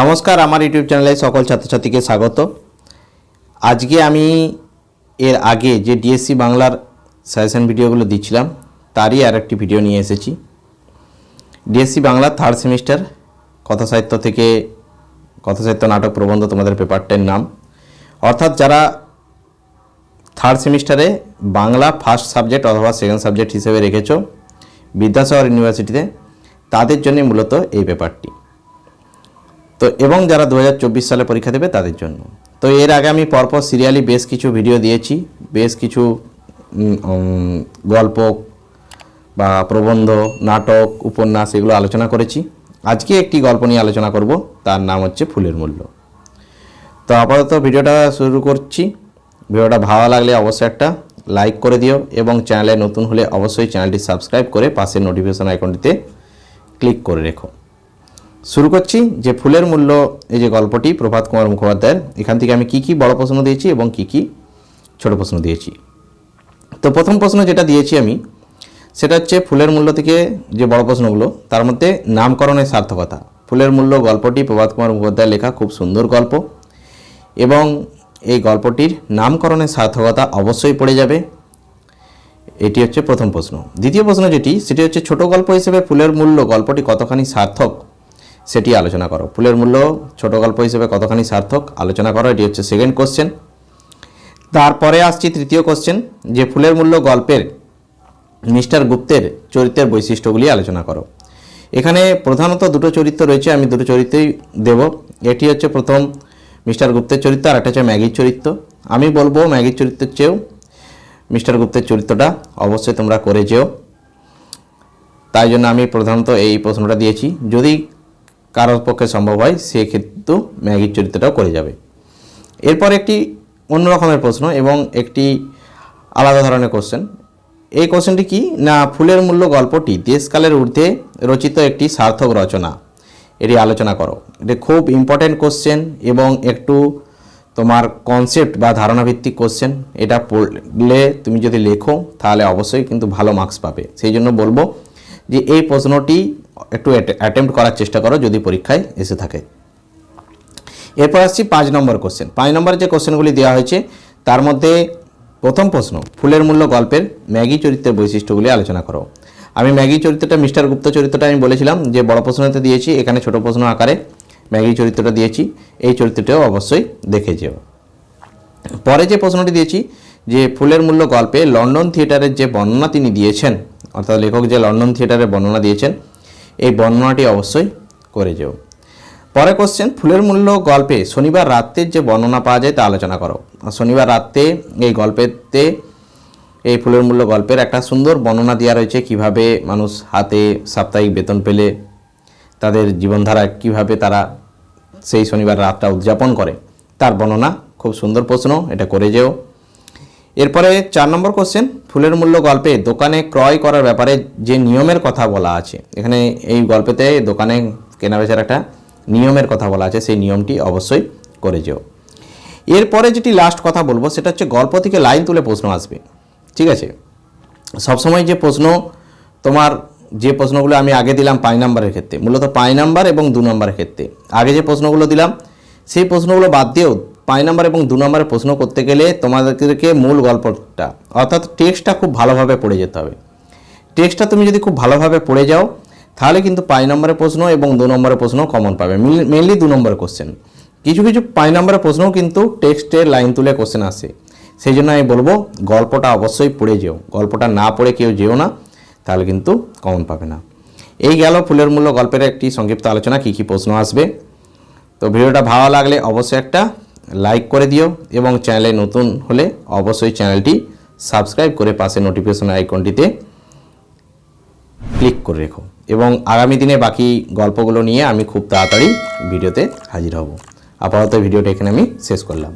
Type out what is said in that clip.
নমস্কার, আমার ইউটিউব চ্যানেলে সকল ছাত্রছাত্রীকে স্বাগত। আজকে আমি এর আগে যে ডিএসসি বাংলার সাজেশন ভিডিওগুলো দিচ্ছিলাম, তারই আর একটি ভিডিও নিয়ে এসেছি। ডিএসসি বাংলার থার্ড সেমিস্টার কথা সাহিত্য থেকে কথা সাহিত্য নাটক প্রবন্ধ তোমাদের পেপারটার নাম। অর্থাৎ যারা থার্ড সেমিস্টারে বাংলা ফার্স্ট সাবজেক্ট অথবা সেকেন্ড সাবজেক্ট হিসেবে রেখেছ, বিদ্যাসাগর ইউনিভার্সিটিতে তাদের জন্য মূলত এই পেপারটি তো এবং যারা দু হাজার চব্বিশ সালে পরীক্ষা দেবে তাদের জন্য। তো এর আগে আমি পরপর সিরিয়ালি বেশ কিছু ভিডিও দিয়েছি, বেশ কিছু গল্প বা প্রবন্ধ, নাটক, উপন্যাস এগুলো আলোচনা করেছি। আজকে একটি গল্প নিয়ে আলোচনা করব, তার নাম হচ্ছে ফুলের মূল্য। তো আপাতত ভিডিওটা শুরু করছি। ভিডিওটা ভালো লাগলে অবশ্যই একটা লাইক করে দিও এবং চ্যানেলে নতুন হলে অবশ্যই চ্যানেলটি সাবস্ক্রাইব করে পাশের নোটিফিকেশন আইকনটিতে ক্লিক করে রেখো। শুরু করছি যে ফুলের মূল্য, এই যে গল্পটি প্রভাত কুমার মুখোপাধ্যায়ের, এখান থেকে আমি কি কি বড় প্রশ্ন দিয়েছি এবং কি কি ছোট প্রশ্ন দিয়েছি। তো প্রথম প্রশ্ন যেটা দিয়েছি আমি, সেটা হচ্ছে ফুলের মূল্য থেকে যে বড় প্রশ্নগুলো, তার মধ্যে নামকরণের সার্থকতা। ফুলের মূল্য গল্পটি প্রভাত কুমার মুখোপাধ্যায়ের লেখা খুব সুন্দর গল্প এবং এই গল্পটির নামকরণের সার্থকতা অবশ্যই পড়ে যাবে। এটি হচ্ছে প্রথম প্রশ্ন। দ্বিতীয় প্রশ্ন যেটি, সেটি হচ্ছে ছোট গল্প হিসেবে ফুলের মূল্য গল্পটি কতখানি সার্থক সেটি আলোচনা করো। ফুলের মূল্য, ছোট গল্প হিসেবে কতখানি সার্থক? আলোচনা করো, এটি হচ্ছে সেকেন্ড কোশ্চেন তারপরে আসছি তৃতীয় কোশ্চেন যে ফুলের মূল্য গল্পের মিস্টার গুপ্তের চরিত্রের বৈশিষ্ট্যগুলি আলোচনা করো। এখানে প্রধানত দুটো চরিত্র রয়েছে, আমি দুটো চরিত্রই দেব। এটি হচ্ছে প্রথম মিস্টার গুপ্তের চরিত্র, আর একটা হচ্ছে ম্যাগির চরিত্র। আমি বলব ম্যাগির চরিত্রের চেয়েও মিস্টার গুপ্তের চরিত্রটা অবশ্যই তোমরা করে যেও। তাই জন্য আমি প্রধানত এই প্রশ্নটা দিয়েছি। যদি কারোর পক্ষে সম্ভব হয়, সে কিন্তু ম্যাগির চরিত্রটাও করে যাবে। এরপর একটি অন্য রকমের প্রশ্ন এবং একটি আলাদা ধরনের কোশ্চেন এই কোশ্চেনটি কি? না, ফুলের মূল্য গল্পটি দেশকালের ঊর্ধ্বে রচিত একটি সার্থক রচনা। এটি আলোচনা করো। এটি খুব ইম্পর্ট্যান্ট কোশ্চেন এবং একটু তোমার কনসেপ্ট বা ধারণাভিত্তিক কোশ্চেন এটা পড়লে তুমি যদি লেখো, তাহলে অবশ্যই কিন্তু ভালো মার্কস পাবে। সেই জন্য বলব যে এই প্রশ্নটি একটু অ্যাটেম্প্ট করার চেষ্টা করো যদি পরীক্ষায় এসে থাকে। এরপর আসছি পাঁচ নম্বর কোশ্চেন পাঁচ নম্বর যে কোশ্চেনগুলি দেওয়া হয়েছে, তার মধ্যে প্রথম প্রশ্ন, ফুলের মূল্য গল্পের ম্যাগি চরিত্রের বৈশিষ্ট্যগুলি আলোচনা করো। আমি ম্যাগি চরিত্রটা মিস্টার গুপ্ত চরিত্রটা আমি বলেছিলাম যে, বড় প্রশ্নতে দিয়েছি, এখানে ছোট প্রশ্ন আকারে ম্যাগি চরিত্রটা দিয়েছি, এই চরিত্রটাও অবশ্যই দেখে যেও। পরে যে প্রশ্নটি দিয়েছি যে, ফুলের মূল্য গল্পে লন্ডন থিয়েটারের যে বর্ণনা তিনি দিয়েছেন, অর্থাৎ লেখক যে লন্ডন থিয়েটারের বর্ণনা দিয়েছেন এই বর্ণনাটি অবশ্যই করে যেও। পরে কোশ্চেন ফুলের মূল্য গল্পে শনিবার রাত্রের যে বর্ণনা পাওয়া যায় তা আলোচনা করো। শনিবার রাত্রে এই গল্পেতে এই ফুলের মূল্য গল্পের একটা সুন্দর বর্ণনা দেওয়া রয়েছে কীভাবে মানুষ হাতে সাপ্তাহিক বেতন পেলে, তাদের জীবনধারা কীভাবে তারা সেই শনিবার রাতটা উদযাপন করে, তার বর্ণনা খুব সুন্দর প্রশ্ন, এটা করে যেও। এরপরে চার নম্বর কোশ্চেন ফুলের মূল্য গল্পে দোকানে ক্রয় করার ব্যাপারে যে নিয়মের কথা বলা আছে। এখানে এই গল্পেতে দোকানে কেনাবেচার একটা নিয়মের কথা বলা আছে, সেই নিয়মটি অবশ্যই করে যেও। এরপরে যেটি লাস্ট কথা বলব, সেটা হচ্ছে গল্প থেকে লাইন তুলে প্রশ্ন আসবে। ঠিক আছে? সবসময় যে প্রশ্ন, তোমার যে প্রশ্নগুলো আমি আগে দিলাম পাঁচ নাম্বারের ক্ষেত্রে, মূলত পাঁচ নাম্বার এবং দু নম্বরের ক্ষেত্রে, আগে যে প্রশ্নগুলো দিলাম, সেই প্রশ্নগুলো বাদ দিয়েও পাঁচ নাম্বার এবং দু নম্বরের প্রশ্ন করতে গেলে তোমাদেরকে মূল গল্পটা, অর্থাৎ টেক্সটটা খুব ভালোভাবে পড়ে যেতে হবে। টেক্সটটা তুমি যদি খুব ভালোভাবে পড়ে যাও, তাহলে কিন্তু পাঁচ নম্বরের প্রশ্ন এবং দু নম্বরের প্রশ্ন কমন পাবে। মেনলি দু নম্বরের কোশ্চেন কিছু কিছু পাঁচ নম্বরের প্রশ্নও কিন্তু টেক্সটের লাইন তুলে কোশ্চেন আসে। সেই জন্য আমি বলব, গল্পটা অবশ্যই পড়ে যেও। গল্পটা না পড়ে কেউ যেও না, তাহলে কিন্তু কমন পাবে না। এই গেল ফুলের মূল্য গল্পের একটি সংক্ষিপ্ত আলোচনা, কী কী প্রশ্ন আসবে। তো ভিডিওটা ভালো লাগলে অবশ্যই একটা লাইক করে দিও এবং চ্যানেলে নতুন হলে অবশ্যই চ্যানেলটি সাবস্ক্রাইব করে পাশে নোটিফিকেশন আইকনটিতে ক্লিক করে রেখো। এবং আগামী দিনে বাকি গল্পগুলো নিয়ে আমি খুব তাড়াতাড়ি ভিডিওতে হাজির হব। আপাতত ভিডিওটা এখানে আমি শেষ করলাম।